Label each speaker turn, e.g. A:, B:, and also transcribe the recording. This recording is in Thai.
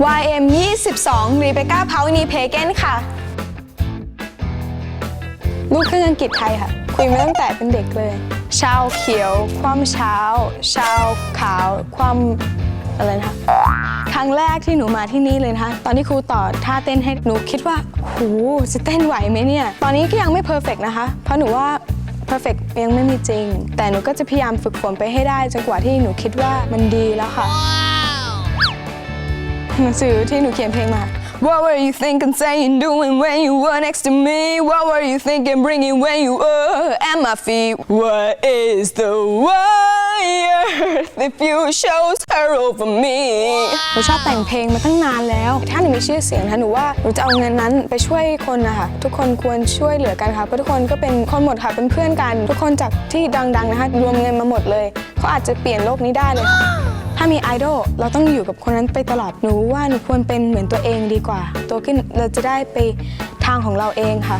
A: YM 22รีเบก้าพาวนีเพเกนค่ะ ลูกครึ่งอังกฤษไทยค่ะ คุยมาตั้งแต่เป็นเด็กเลย ชาวเขียว ความเช้า ชาวขาว ความอะไรนะคะครั้งแรกที่หนูมาที่นี่เลยนะคะ ตอนที่ครูต่อท่าเต้นให้หนูคิดว่าหูจะเต้นไหวไหมเนี่ย ตอนนี้ก็ยังไม่เพอร์เฟกนะคะ เพราะหนูว่าเพอร์เฟกยังไม่มีจริง แต่หนูก็จะพยายามฝึกฝนไปให้ได้จนกว่าที่หนูคิดว่ามันดีแล้วค่ะ หนังสือที่หนูเขียนเพลงมา What were you thinking, saying, doing when you were next to me? What were you thinking, bringing when you were at my feet? What is the wire if you chose her over me? หนูชอบแต่งเพลงมาตั้งนานแล้ว ถ้าหนูมีชื่อเสียงนะหนูว่าหนูจะเอาเงินนั้นไปช่วยคนนะคะทุกคนควรช่วยเหลือกันค่ะเพราะทุกคนก็เป็นคนหมดค่ะเป็นเพื่อนกัน ทุกคนจากที่ดังๆนะคะรวมเงินมาหมดเลยเขาอาจจะเปลี่ยนโลกนี้ได้เลยค่ะ ถ้ามีไอดอลเราต้องอยู่กับคนนั้นไปตลอดหนูว่าหนูควรเป็นเหมือนตัวเองดีกว่าโตขึ้นเราจะได้ไปทางของเราเองค่ะ